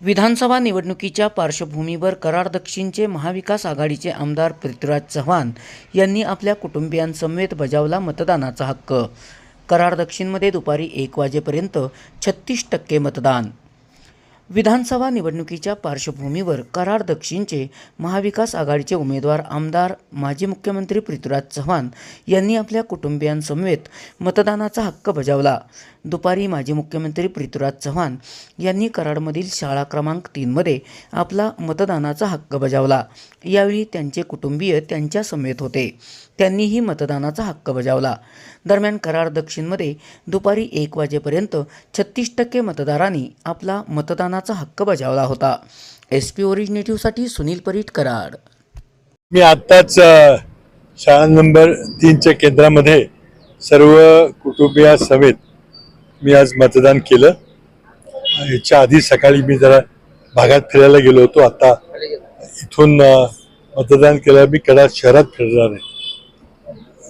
विधानसभा निवडणुकीच्या पार्श्वभूमीवर कराड दक्षिणचे महाविकास आघाडीचे आमदार पृथ्वीराज चव्हाण यांनी आपल्या कुटुंबियांसमवेत बजावला मतदानाचा हक्क. कराड दक्षिणमध्ये दुपारी एक वाजेपर्यंत छत्तीस टक्के मतदान. विधानसभा निवडणुकीच्या पार्श्वभूमीवर कराड दक्षिणचे महाविकास आघाडीचे उमेदवार आमदार माजी मुख्यमंत्री पृथ्वीराज चव्हाण यांनी आपल्या कुटुंबियांसमवेत मतदानाचा हक्क बजावला. दुपारी माजी मुख्यमंत्री पृथ्वीराज चव्हाण यांनी कराडमधील शाळा क्रमांक तीनमध्ये आपला मतदानाचा हक्क बजावला. यावेळी त्यांचे कुटुंबीय त्यांच्या समेत होते. त्यांनीही मतदानाचा हक्क बजावला. दरम्यान कराड दक्षिणमध्ये दुपारी एक वाजेपर्यंत छत्तीस टक्के मतदारांनी आपला मतदानाचा हक्क बजावला होता. एस पी ओरिजिनेटिव्हसाठी सुनील परीट कराड. मी आत्ताच शाळा नंबर तीनच्या केंद्रामध्ये सर्व कुटुंबियासमेत मी आज मतदान केलं. याच्या आधी सकाळी मी जरा भागात फिरायला गेलो होतो. आता इथून मतदान केलं मी कराड शहरात फिरणार आहे.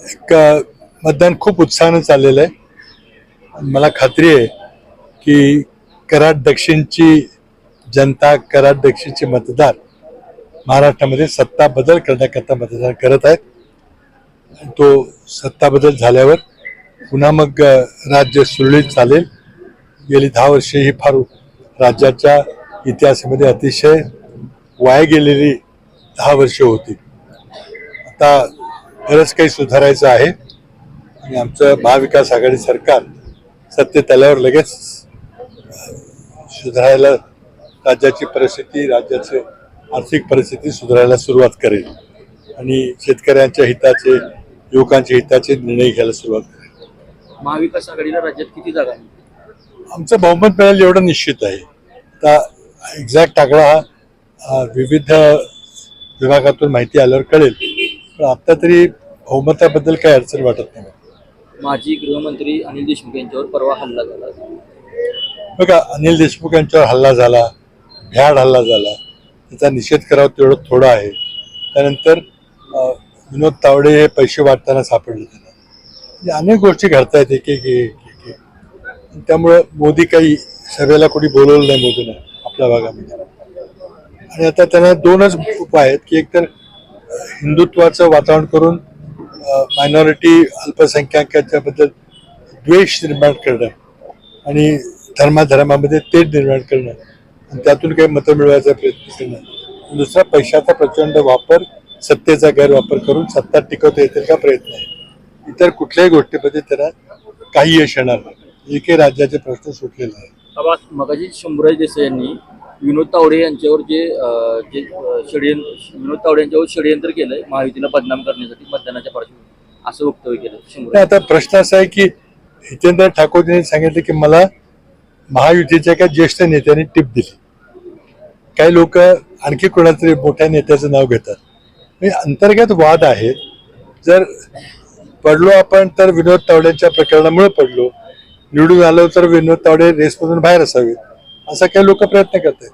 एक मतदान खूप उत्साहानं चाललेलं आहे. मला खात्री आहे की कराड दक्षिणची जनता कराड दक्षिणचे मतदार महाराष्ट्रामध्ये सत्ता बदल करण्याकरता मतदान करत आहेत. तो सत्ता बदल झाल्यावर पुन्हा मग राज्य सुरळीत चालेल. गेली दहा वर्षे ही फार राज्याच्या इतिहासामध्ये अतिशय वाया गेलेली दहा वर्षे होती. आता बरंच काही सुधारायचं आहे. आणि आमचं महाविकास आघाडी सरकार सत्तेत आल्यावर लगेच सुधारायला राज्याची परिस्थिती राज्याचे आर्थिक परिस्थिती सुधारायला सुरुवात करेल. आणि शेतकऱ्यांच्या हिताचे युवकांच्या हिताचे निर्णय घ्यायला सुरुवात करेल. महाविकास आघाडीला राज्यात किती जागा? आमचं बहुमत मिळेल एवढं निश्चित आहे. आता एक्झॅक्ट आकडा विविध विभागातून माहिती आल्यावर कळेल. पण आता तरी बहुमताबद्दल काही अडचण वाटत नाही. माजी गृहमंत्री अनिल देशमुख यांच्यावर परवा हल्ला झाला. बघा अनिल देशमुख यांच्यावर हल्ला झाला भ्याड हल्ला झाला. त्याचा निषेध करावा तेवढं थोडं आहे. त्यानंतर विनोद तावडे हे पैसे वाटताना सापडले त्यांना. म्हणजे अनेक गोष्टी घडतायत एक एक एक एक त्यामुळं मोदी काही सभेला कोणी बोलवलं नाही मोदीनं आपल्या भागामध्ये. आणि आता त्यांना दोनच उपाय आहेत की एकतर तर हिंदुत्वाचं वातावरण करून मायनॉरिटी अल्पसंख्याकांच्या बद्दल द्वेष निर्माण करणं आणि धर्माधर्मामध्ये तेढ निर्माण करणं आणि त्यातून काही मतं मिळवायचा प्रयत्न करणं. दुसरा पैशाचा प्रचंड वापर सत्तेचा गैरवापर करून सत्ता टिकवता येतील का? प्रयत्न आहे. इतर कुठल्याही गोष्टीमध्ये त्यांना काही यश येणार नाही. एकही राज्याचे प्रश्न सुटलेले आहेत. आवाज मगाशी शंभूराज देसाई यांनी विनोद तावडे यांच्यावर जे अं, जे अं, षडयंत्र विनोद तावडे यांच्यावर षडयंत्र केलंय महायुतीला बदनाम करण्यासाठी मतदानाच्या पार्श्वभूमीवर असं वक्तव्य केलं शंभूराज. आता प्रश्न असा आहे की हितेंद्र ठाकूर यांनी सांगितलं की मला महायुतीच्या एका ज्येष्ठ नेत्यांनी टिप दिली. काही लोक आणखी कोणातरी मोठ्या नेत्याचं नाव घेतात. म्हणजे अंतर्गत वाद आहेत. जर पडलो आपण तर विनोद तावडेच्या प्रकरणामुळे पडलो. निवडून आलो तर विनोद तावडे रेसमधून बाहेर असावेत. असा काही लोक प्रयत्न करतात